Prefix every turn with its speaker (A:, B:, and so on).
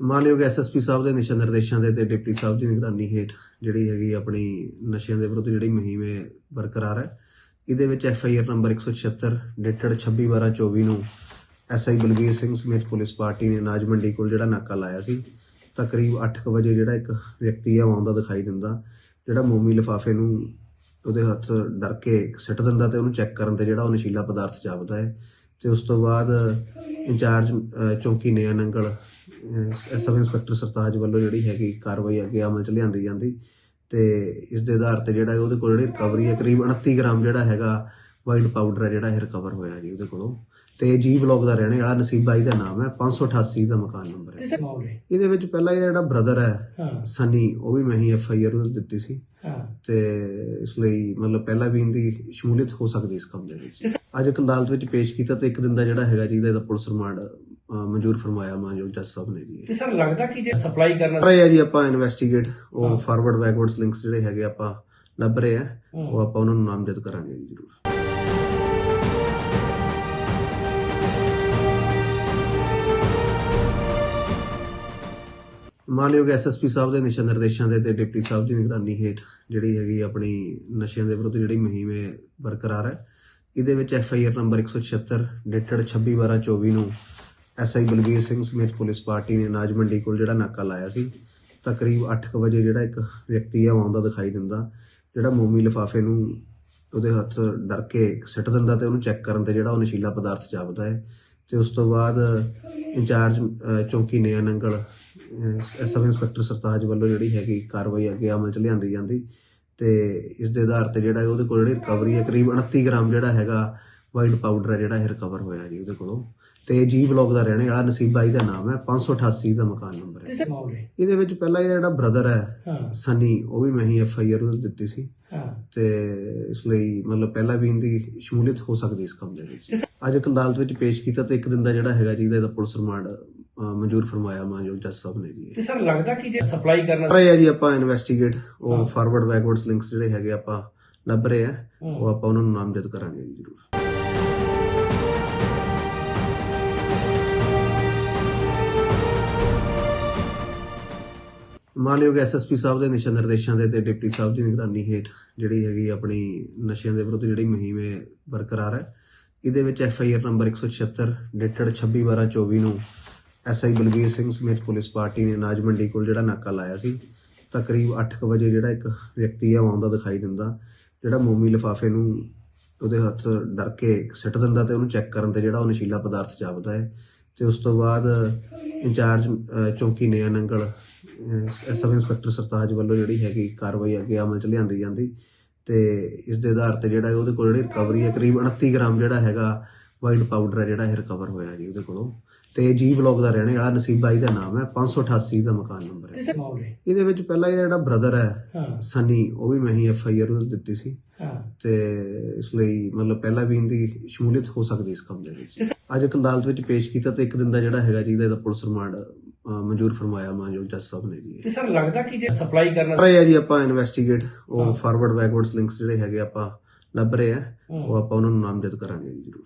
A: ਮਾਨਯੋਗ ਐਸਐਸਪੀ ਸਾਹਿਬ ਦੇ ਨਿਸ਼ਾ ਨਿਰਦੇਸ਼ਾਂ ਦੇ ਤੇ ਡਿਪਟੀ ਸਾਹਿਬ ਦੀ ਨਿਗਰਾਨੀ ਹੇਠ ਜਿਹੜੀ ਹੈਗੀ ਆਪਣੀ ਨਸ਼ਿਆਂ ਦੇ ਵਿਰੁੱਧ ਜਿਹੜੀ ਮੁਹਿੰਮ ਹੈ ਬਰਕਰਾਰ ਹੈ, ਇਹਦੇ ਵਿੱਚ F I R number 176 dated 26/12/24 ਨੂੰ ਐਸਆਈ ਬਲਬੀਰ ਸਿੰਘ ਸਮੇਤ ਪੁਲਿਸ ਪਾਰਟੀ ਨੇ ਅਨਾਜ ਮੰਡੀ ਕੋਲ ਜਿਹੜਾ ਨਾਕਾ ਲਾਇਆ ਸੀ, ਤਕਰੀਬ 8:00 ਵਜੇ ਜਿਹੜਾ ਇੱਕ ਵਿਅਕਤੀ ਆ ਉਹ ਆਉਂਦਾ ਦਿਖਾਈ ਦਿੰਦਾ, ਜਿਹੜਾ ਮੋਮੀ ਲਿਫਾਫੇ ਨੂੰ ਉਹਦੇ ਹੱਥ ਡਰ ਕੇ ਸਿੱਟ ਦਿੰਦਾ ਤੇ ਉਹਨੂੰ ਚੈੱਕ ਕਰਨ ਤੇ ਜਿਹੜਾ ਉਹ ਨਸ਼ੀਲਾ ਪਦਾਰਥ ਜਾਪਦਾ ਹੈ ਤੇ ਉਸ ਤੋਂ ਬਾਅਦ ਇੰਚਾਰਜ ਚੌਂਕੀ ਚੌਕੀ ਨੰਗਲ ਸਬ ਇੰਸਪੈਕਟਰ ਸਰਤਾਜ ਵੱਲੋਂ ਜਿਹੜੀ ਹੈਗੀ ਕਾਰਵਾਈ ਅੱਗੇ ਅਮਲ ਚ ਲਿਆਂਦੀ ਜਾਂਦੀ ਤੇ ਇਸ ਦੇ ਆਧਾਰ ਤੇ ਜਿਹੜਾ ਉਹਦੇ ਕੋਲ ਜਿਹੜੀ ਰਿਕਵਰੀ ਹੈ ਕਰੀਬ 29 ਗ੍ਰਾਮ ਜਿਹੜਾ ਹੈਗਾ ਵਾਈਟ ਪਾਊਡਰ ਹੈ ਜਿਹੜਾ ਇਹ ਰਿਕਵਰ ਹੋਇਆ ਜੀ ਉਹਦੇ ਕੋਲੋਂ। ਤੇ ਜੀ ਬਲੌਕ ਦਾ ਰਹਿਣੇ ਵਾਲਾ ਨਸੀਬਾ ਇਹਦਾ ਨਾਮ ਹੈ 588 ਦਾ ਮਕਾਨ ਨੰਬਰ ਹੈ। ਇਹਦੇ ਵਿੱਚ ਪਹਿਲਾਂ ਇਹਦਾ ਜਿਹੜਾ ਬ੍ਰਦਰ ਹੈ ਸਨੀ ਉਹ ਵੀ ਮੈਂ ਹੀ ਐਫ ਆਈ ਆਰ ਉਹਨੂੰ ਦਿੱਤੀ ਸੀ। ਤੇ ਇਸ ਲਈ ਮਤਲਬ ਪਹਿਲਾਂ ਵੀ ਇਹਦੀ ਸ਼ਮੂਲੀਅਤ ਹੋ ਸਕਦੀ ਇਸ ਕੰਮ ਦੇ ਵਿੱਚ। ਅੱਜ ਇੱਕ ਅਦਾਲਤ ਵਿੱਚ ਪੇਸ਼ ਕੀਤਾ ਤੇ ਇੱਕ ਦਿਨ ਦਾ ਜਿਹੜਾ ਹੈਗਾ ਜੀ ਇਹਦਾ ਪੁਲਿਸ ਰਿਮਾਂਡ ਮਨਜ਼ੂਰ ਫਰਮਾਇਆ ਮਾਨਯੋਗ ਜੱਜ ਸਾਹਿਬ ਨੇ ਜੀ
B: ਤੇ ਸਰ ਲੱਗਦਾ ਕਿ ਜੇ ਸਪਲਾਈ ਕਰਨਾ
A: ਕਰ ਰਹੇ ਆ ਜੀ ਆਪਾਂ ਇਨਵੈਸਟੀਗੇਟ। ਉਹ ਫਾਰਵਰਡ ਬੈਕਵਰਡਸ ਲਿੰਕਸ ਜਿਹੜੇ ਹੈਗੇ ਆਪਾਂ ਲੱਭ ਰਹੇ ਆ ਉਹ। ਆਪਾਂ ਉਹਨਾਂ ਨੂੰ ਨਾਮਜ਼ਦ ਕਰਾਂਗੇ ਜੀ ਜ਼ਰੂਰ ਮਾਨਯੋਗ ਐਸਐਸਪੀ ਸਾਹਿਬ ਦੇ ਨਿਸ਼ਾਨ ਨਿਰਦੇਸ਼ਾਂ ਦੇ ਤੇ ਡਿਪਟੀ ਸਾਹਿਬ ਦੀ ਨਿਗਰਾਨੀ ਹੇਠ ਜਿਹੜੀ ਹੈਗੀ ਆਪਣੀ ਨਸ਼ਿਆਂ ਦੇ ਵਿਰੁੱਧ ਜਿਹੜੀ ਮੁਹਿੰਮ ਹੈ ਬਰਕਰਾਰ ਹੈ ਇਹਦੇ ਵਿੱਚ F I R number 176 dated 26/12/24 ਨੂੰ ਐਸਆਈ ਬਲਬੀਰ ਸਿੰਘ ਸਮੇਤ ਪੁਲਿਸ ਪਾਰਟੀ ਨੇ ਅਨਾਜ ਮੰਡੀ ਕੋਲ ਜਿਹੜਾ ਨਾਕਾ ਲਾਇਆ ਸੀ, ਤਕਰੀਬ 8:00 ਵਜੇ ਜਿਹੜਾ ਇੱਕ ਵਿਅਕਤੀ ਆ ਉਹ ਆਉਂਦਾ ਦਿਖਾਈ ਦਿੰਦਾ। ਜਿਹੜਾ ਮੋਮੀ ਲਿਫਾਫੇ ਨੂੰ ਉਹਦੇ ਹੱਥ ਡਰ ਕੇ ਸਿੱਟ ਦਿੰਦਾ ਤੇ ਉਹਨੂੰ ਚੈੱਕ ਕਰਨ ਤੇ ਜਿਹੜਾ ਉਹ ਨਸ਼ੀਲਾ ਪਦਾਰਥ ਜਾਪਦਾ ਹੈ। ਤੇ ਉਸ ਤੋਂ ਬਾਅਦ ਇੰਚਾਰਜ ਚੌਂਕੀ ਚੌਕੀ ਨਿਆ ਨੰਗਲ ਸਬ ਇੰਸਪੈਕਟਰ ਸਰਤਾਜ ਵੱਲੋਂ ਜਿਹੜੀ ਹੈਗੀ ਕਾਰਵਾਈ ਅੱਗੇ ਅਮਲ ਚ ਲਿਆਂਦੀ ਜਾਂਦੀ ਤੇ ਇਸ ਦੇ ਆਧਾਰ ਤੇ ਜਿਹੜਾ ਉਹਦੇ ਕੋਲ ਜਿਹੜੀ ਰਿਕਵਰੀ ਹੈ, ਕਰੀਬ 29 ਗ੍ਰਾਮ ਜਿਹੜਾ ਹੈਗਾ ਵਾਈਟ ਪਾਊਡਰ ਹੈ ਜਿਹੜਾ ਇਹ ਰਿਕਵਰ ਹੋਇਆ ਜੀ ਉਹਦੇ ਕੋਲੋਂ। ਤੇ ਜੀ ਬਲੌਕ ਦਾ ਰਹਿਣੇ ਵਾਲਾ ਨਸੀਬਾ ਇਹਦਾ ਨਾਮ ਹੈ 588 ਦਾ ਮਕਾਨ ਨੰਬਰ ਹੈ।
B: ਮਾਮਲੇ
A: ਇਹਦੇ ਵਿੱਚ ਪਹਿਲਾਂ ਇਹਦਾ ਜਿਹੜਾ ਬ੍ਰਦਰ ਹੈ
B: ਹਾਂ।
A: ਸਨੀ ਉਹ ਵੀ ਮੈਂ ਹੀ ਐਫ ਆਈ ਆਰ ਉਹਨੂੰ ਦਿੱਤੀ ਸੀ।
B: ਹਾਂ।
A: ਤੇ ਇਸ ਲਈ ਮਤਲਬ ਪਹਿਲਾਂ ਵੀ ਇਹਦੀ ਸ਼ਮੂਲੀਅਤ ਹੋ ਸਕਦੀ ਇਸ ਕੰਮ ਦੇ ਵਿੱਚ। ਅੱਜ ਇੱਕ ਅਦਾਲਤ ਵਿੱਚ ਪੇਸ਼ ਕੀਤਾ ਤੇ ਇੱਕ ਦਿਨ ਦਾ ਜਿਹੜਾ ਹੈਗਾ ਜੀ ਇਹਦਾ ਪੁਲਿਸ ਰਿਮਾਂਡ ਮਨਜ਼ੂਰ ਫਰਮਾਇਆ ਮਾਨਯੋਗ ਜੱਜ ਸਾਹਿਬ ਨੇ ਜੀ
B: ਤੇ ਸਰ ਲੱਗਦਾ ਕਿ ਜੇ ਸਪਲਾਈ ਕਰਨਾ
A: ਕਰ ਰਹੇ ਆ ਜੀ ਆਪਾਂ ਇਨਵੈਸਟੀਗੇਟ
B: ਹਾਂ।
A: ਉਹ ਫਾਰਵਰਡ ਬੈਕਵਰਡਸ ਲਿੰਕਸ ਜਿਹੜੇ ਹੈਗੇ ਆਪਾਂ ਲੱਭ ਰਹੇ ਆ ਉਹ। ਆਪਾਂ ਉਹਨਾਂ ਨੂੰ ਨਾਮਜ਼ਦ ਕਰਾਂਗੇ ਜੀ ਜ਼ਰੂਰ। ਮਾਨਯੋਗ ਐਸਐਸਪੀ ਸਾਹਿਬ ਦੇ ਨਿਸ਼ਾਨ ਨਿਰਦੇਸ਼ਾਂ ਦੇ ਤੇ ਡਿਪਟੀ ਸਾਹਿਬ ਦੀ ਨਿਗਰਾਨੀ ਹੇਠ ਜਿਹੜੀ ਹੈਗੀ ਆਪਣੀ ਨਸ਼ਿਆਂ ਦੇ ਵਿਰੁੱਧ ਜਿਹੜੀ ਮੁਹਿੰਮ ਹੈ ਬਰਕਰਾਰ ਹੈ। ਇਹਦੇ ਵਿੱਚ F I R number 176 dated 26/12/24 ਨੂੰ ਐਸਆਈ ਬਲਬੀਰ ਸਿੰਘ ਸਮੇਤ ਪੁਲਿਸ ਪਾਰਟੀ ਨੇ ਨਾਜ ਮੰਡੀ ਕੋਲ ਜਿਹੜਾ ਨਾਕਾ ਲਾਇਆ ਸੀ ਤਕਰੀਬ 8:00 ਵਜੇ ਜਿਹੜਾ ਇੱਕ ਵਿਅਕਤੀ ਆ ਉਹ ਆਉਂਦਾ ਦਿਖਾਈ ਦਿੰਦਾ, ਜਿਹੜਾ ਮੋਮੀ ਲਿਫਾਫੇ ਨੂੰ ਉਹਦੇ ਹੱਥ ਡਰ ਕੇ ਸਿੱਟ ਦਿੰਦਾ ਤੇ ਉਹਨੂੰ ਚੈੱਕ ਕਰਨ ਤੇ ਜਿਹੜਾ ਉਹ ਨਸ਼ੀਲਾ ਪਦਾਰਥ ਜਾਪਦਾ ਹੈ। ਤੇ ਉਸ ਤੋਂ ਬਾਅਦ ਇੰਚਾਰਜ ਚੌਕੀ ਨਿਆ ਨੰਗਲ ਸਬ ਇੰਸਪੈਕਟਰ ਸਰਤਾਜ ਵੱਲੋਂ ਜਿਹੜੀ ਹੈਗੀ ਕਾਰਵਾਈ ਅੱਗੇ ਅਮਲ ਚ ਲਿਆਂਦੀ ਜਾਂਦੀ ਤੇ ਇਸ ਦੇ ਆਧਾਰ ਤੇ ਜਿਹੜਾ ਉਹਦੇ ਕੋਲ ਜਿਹੜੀ ਰਿਕਵਰੀ ਹੈ ਕਰੀਬ 29 ਗ੍ਰਾਮ ਜਿਹੜਾ ਹੈਗਾ ਵਾਈਟ ਪਾਊਡਰ ਹੈ ਜਿਹੜਾ ਇਹ ਰਿਕਵਰ ਹੋਇਆ ਜੀ ਉਹਦੇ ਕੋਲੋਂ। ਤੇ ਜੀ ਬਲੌਕ ਦਾ ਰਹਿਣੇ ਵਾਲਾ ਨਸੀਬਾ ਇਹਦਾ ਨਾਮ ਹੈ 588 ਦਾ ਮਕਾਨ ਨੰਬਰ ਹੈ। ਇਹਦੇ ਵਿੱਚ ਪਹਿਲਾਂ ਇਹਦਾ ਜਿਹੜਾ ਬ੍ਰਦਰ ਹੈ ਸਨੀ ਉਹ ਵੀ ਮੈਂ ਹੀ ਐਫ ਆਈ ਆਰ ਉਹਨੂੰ ਦਿੱਤੀ ਸੀ। ਤੇ ਇਸ ਲਈ ਮਤਲਬ ਪਹਿਲਾਂ ਵੀ ਇਹਦੀ ਸ਼ਮੂਲੀਅਤ ਹੋ ਸਕਦੀ ਇਸ ਕੰਮ ਦੇ ਵਿੱਚ ਅੱਜ ਇੱਕ ਅਦਾਲਤ ਵਿੱਚ ਪੇਸ਼ ਕੀਤਾ ਤੇ ਇੱਕ ਦਿਨ ਦਾ ਜਿਹੜਾ ਹੈਗਾ ਜੀ ਇਹਦਾ ਪੁਲਿਸ ਰਿਮਾਂਡ ਮਨਜ਼ੂਰ ਫਰਮਾਇਆ ਮਾਨਯੋਗ ਜੱਜ ਸਾਹਿਬ ਨੇ ਜੀ
B: ਤੇ ਸਰ ਲੱਗਦਾ ਕਿ ਜੇ ਸਪਲਾਈ ਕਰਨਾ
A: ਕਰ ਰਹੇ ਆ ਜੀ ਆਪਾਂ ਇਨਵੈਸਟੀਗੇਟ। ਉਹ ਫਾਰਵਰਡ ਬੈਕਵਰਡਸ ਲਿੰਕਸ ਜਿਹੜੇ ਹੈਗੇ ਆਪਾਂ ਲੱਭ ਰਹੇ ਆ। ਉਹ ਆਪਾਂ ਉਹਨਾਂ ਨੂੰ ਨਾਮਜ਼ਦ ਕਰਾਂਗੇ ਜੀ ਜ਼ਰੂਰ